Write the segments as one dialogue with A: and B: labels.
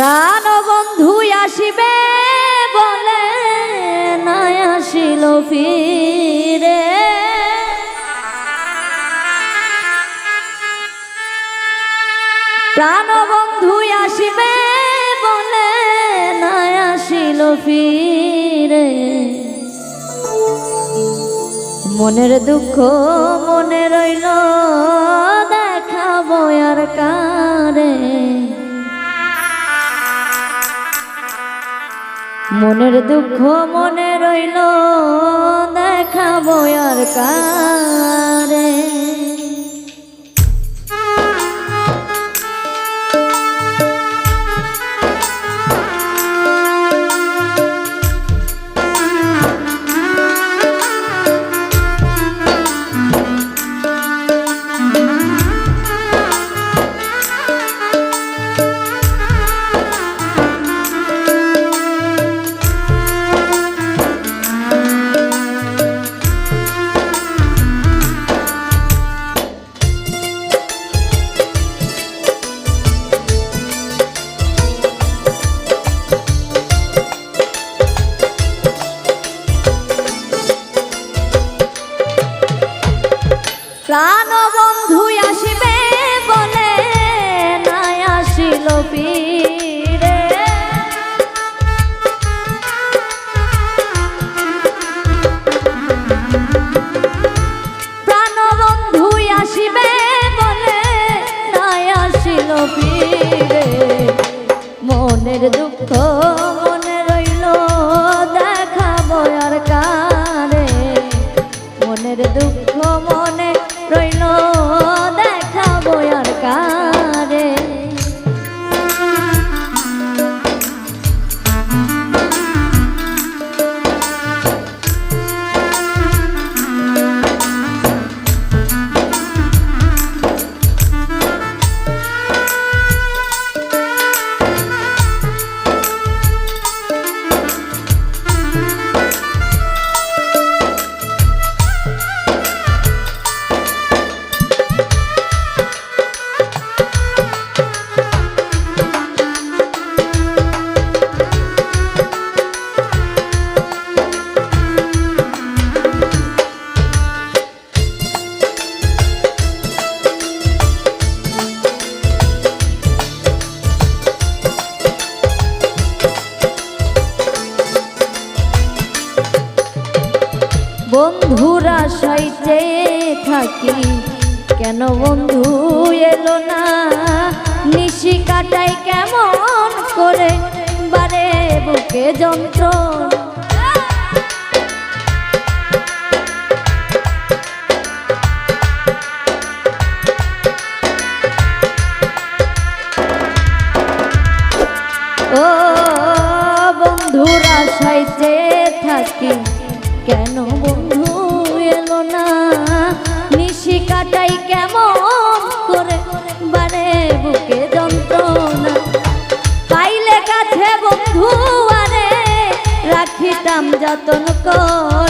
A: প্রাণ বন্ধু আসিবে বলে নাই আসিল ফিরে। প্রাণ বন্ধু আসিবে বলে নাই আসিল ফিরে। মনের দুঃখ মনে রইল, দেখাবো আর কারে। মনের দুঃখ মনে রইল দেখাবো আর কারে। বন্ধুরা সাইতে থাকি। কেন বন্ধু এলো না? নিশি কাটাই কেমন করে? বারে বুকে যন্ত্র যতন করে।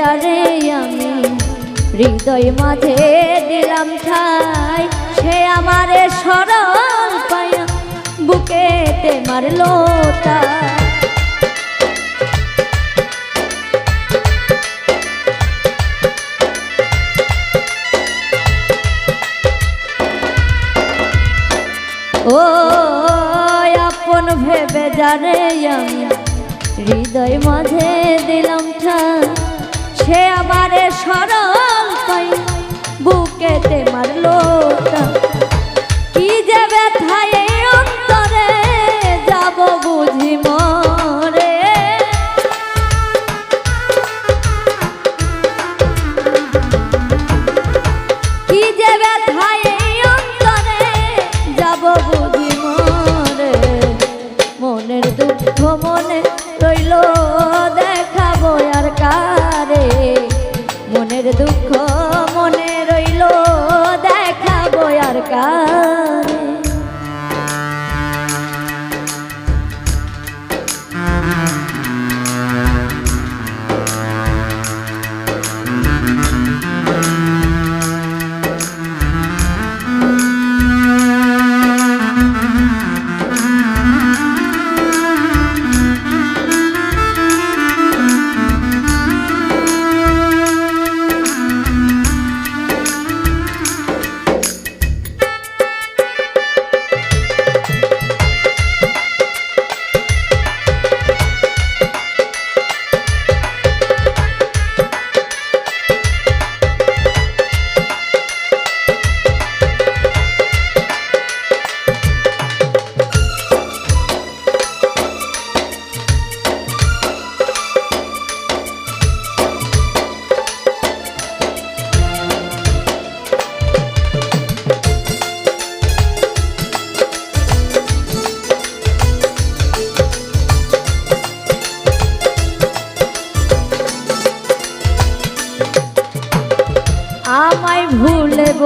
A: যারে আমি হৃদয় মাঝে দিলাম ঠাই। সে আমারে সরল পায়া বুকেতে মারলো তাই। ও আপন ভেবে জানে আমি হৃদয় মাঝে দিলাম ঠান সে আমারে সরল বুকেতে মারলো। কি যে ব্যথায়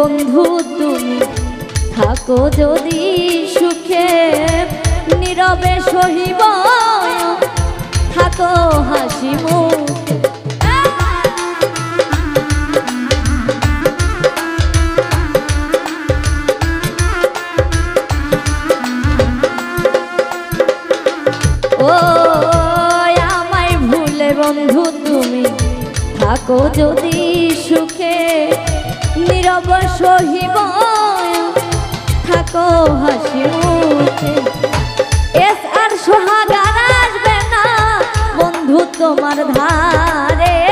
A: বন্ধু, তুমি থাকো যদি সুখে, নীরবে সহিব। থাকো হাসি মুখে। বন্ধু, তুমি থাকো যদি সুখে। নীরব সহিব। থাকো হাসি মুখে। এস আর সোহাগার আসবে না। বন্ধু তোমার ধারে।